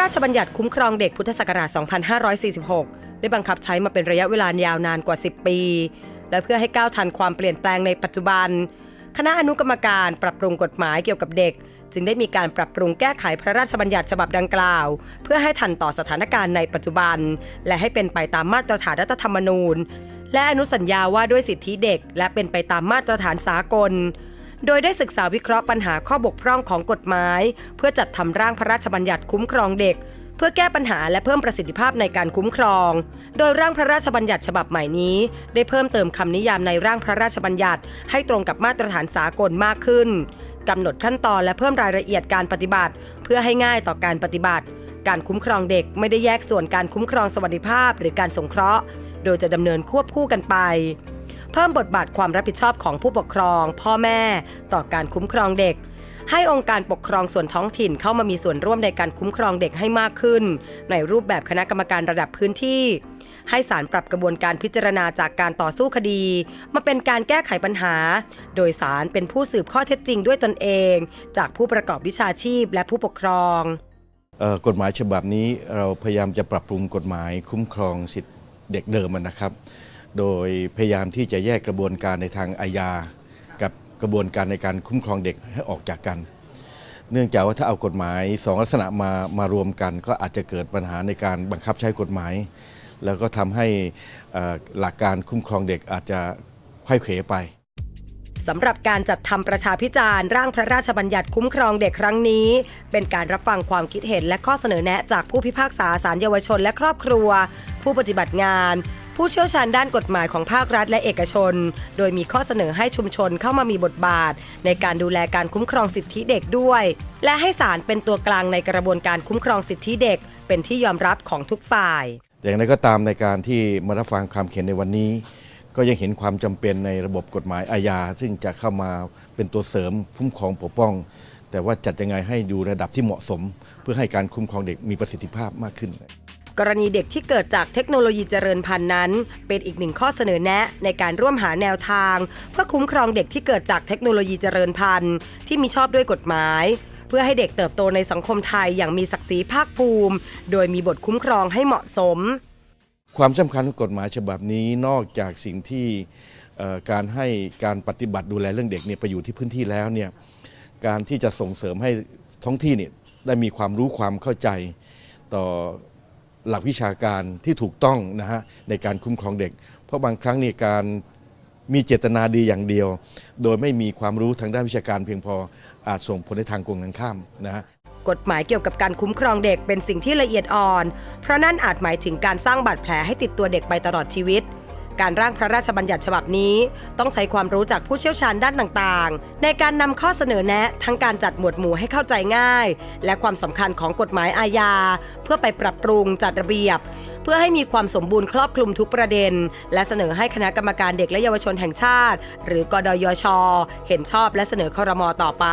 ราชบัญญัติคุ้มครองเด็กพุทธศักราช 2546 ได้บังคับใช้มาเป็นระยะเวลายาวนานกว่า 10 ปี และเพื่อให้ก้าวทันความเปลี่ยนแปลงในปัจจุบัน คณะอนุกรรมการปรับปรุงกฎหมายเกี่ยวกับเด็ก จึงได้มีการปรับปรุงแก้ไขพระราชบัญญัติฉบับดังกล่าว เพื่อให้ทันต่อสถานการณ์ในปัจจุบัน และให้เป็นไปตามมาตรฐานรัฐธรรมนูญ และอนุสัญญาว่าด้วยสิทธิเด็ก และเป็นไปตามมาตรฐานสากล โดยได้ศึกษาวิเคราะห์ปัญหาข้อบกพร่องของกฎหมาย เพื่อจัดทำร่างพระราชบัญญัติคุ้มครองเด็ก เพื่อแก้ปัญหาและเพิ่มประสิทธิภาพในการคุ้มครอง โดยร่างพระราชบัญญัติฉบับใหม่นี้ ได้เพิ่มเติมคำนิยามในร่างพระราชบัญญัติ ให้ตรงกับมาตรฐานสากลมากขึ้นกำหนดขั้นตอนและเพิ่มรายละเอียดการปฏิบัติ เพื่อให้ง่ายต่อการปฏิบัติ การคุ้มครองเด็กไม่ได้แยกส่วนการคุ้มครองสวัสดิภาพ หรือการสงเคราะห์ โดยจะดำเนินควบคู่กันไป เพิ่มบทบาทความรับผิดชอบของผู้ปกครอง พ่อแม่ ต่อการคุ้มครองเด็ก ให้องค์การปกครองส่วนท้องถิ่นเข้ามามีส่วนร่วมในการคุ้มครองเด็กให้มากขึ้น ในรูปแบบคณะกรรมการระดับพื้นที่ ให้ศาลปรับกระบวนการพิจารณาจากการต่อสู้คดี มาเป็นการแก้ไขปัญหา โดยศาลเป็นผู้สืบข้อเท็จจริงด้วยตนเอง จากผู้ประกอบวิชาชีพและผู้ปกครองออกฎหมายฉบับนี้เราพยายามจะปรับปรุงกฎหมายคุ้มครองสิทธิเด็กเดิมนะครับ โดยพยายามที่จะแยกกระบวนการในทางอาญา กับกระบวนการในการคุ้มครองเด็กให้ออกจากกัน เนื่องจากว่าถ้าเอากฎหมายสองลักษณะมามารวมกัน ก็อาจจะเกิดปัญหาในการบังคับใช้กฎหมาย แล้วก็ทำให้หลักการคุ้มครองเด็กอาจจะไข้เขวไปสำหรับการจัดทำประชาพิจารณ์ร่างพระราชบัญญัติคุ้มครองเด็กครั้งนี้ เป็นการรับฟังความคิดเห็นและข้อเสนอแนะจากผู้พิพากษาศาลเยาวชนและครอบครัว ผู้ปฏิบัติงาน ผู้เชี่ยวชาญด้านกฎหมายของภาครัฐและเอกชน โดยมีข้อเสนอให้ชุมชนเข้ามามีบทบาท ในการดูแลการคุ้มครองสิทธิเด็กด้วย และให้ศาลเป็นตัวกลางในกระบวนการคุ้มครองสิทธิเด็ก เป็นที่ยอมรับของทุกฝ่าย แต่อย่างไรก็ตามในการที่มารับฟังความเห็นในวันนี้ ก็ยังเห็นความจำเป็นในระบบกฎหมายอาญาซึ่งจะเข้ามาเป็นตัวเสริมคุ้มครองปกป้อง แต่ว่าจัดยังไงให้อยู่ระดับที่เหมาะสม เพื่อให้การคุ้มครองเด็กมีประสิทธิภาพมากขึ้น กรณีเด็กที่เกิดจากเทคโนโลยีเจริญพันธุ์นั้น เป็นอีกหนึ่งข้อเสนอแนะในการร่วมหาแนวทาง เพื่อคุ้มครองเด็กที่เกิดจากเทคโนโลยีเจริญพันธุ์ ที่มีชอบด้วยกฎหมาย เพื่อให้เด็กเติบโตในสังคมไทยอย่างมีศักดิ์ศรีภาคภูมิ โดยมีบทคุ้มครองให้เหมาะสม ความสำคัญของกฎหมายฉบับนี้นอกจากสิ่งที่เอ่อการให้การปฏิบัติดูแลเรื่องเด็กเนี่ยไปอยู่ที่พื้นที่แล้วเนี่ยการที่จะส่งเสริมให้ท้องที่เนี่ยได้มีความรู้ความเข้าใจ ต่อ หลักวิชาการที่ถูกต้องนะฮะในการคุ้มครองเด็ก เพราะบางครั้งเนี่ยการมีเจตนาดีอย่างเดียว โดยไม่มีความรู้ทางด้านวิชาการเพียงพออาจส่งผลในทางกงกันข้ามนะฮะกฎหมายเกี่ยวกับการคุ้มครองเด็กเป็นสิ่งที่ละเอียดอ่อน เพราะนั่นอาจหมายถึงการสร้างบาดแผลให้ติดตัวเด็กไปตลอดชีวิต การร่างพระราชบัญญัติฉบับนี้ ต้องใช้ความรู้จากผู้เชี่ยวชาญด้านต่างๆ ในการนำข้อเสนอแนะทั้งการจัดหมวดหมู่ให้เข้าใจง่าย และความสำคัญของกฎหมายอาญา เพื่อไปปรับปรุงจัดระเบียบ เพื่อให้มีความสมบูรณ์ครอบคลุมทุกประเด็น และเสนอให้คณะกรรมการเด็กและเยาวชนแห่งชาติ หรือกดยช เห็นชอบและเสนอครมต่อไป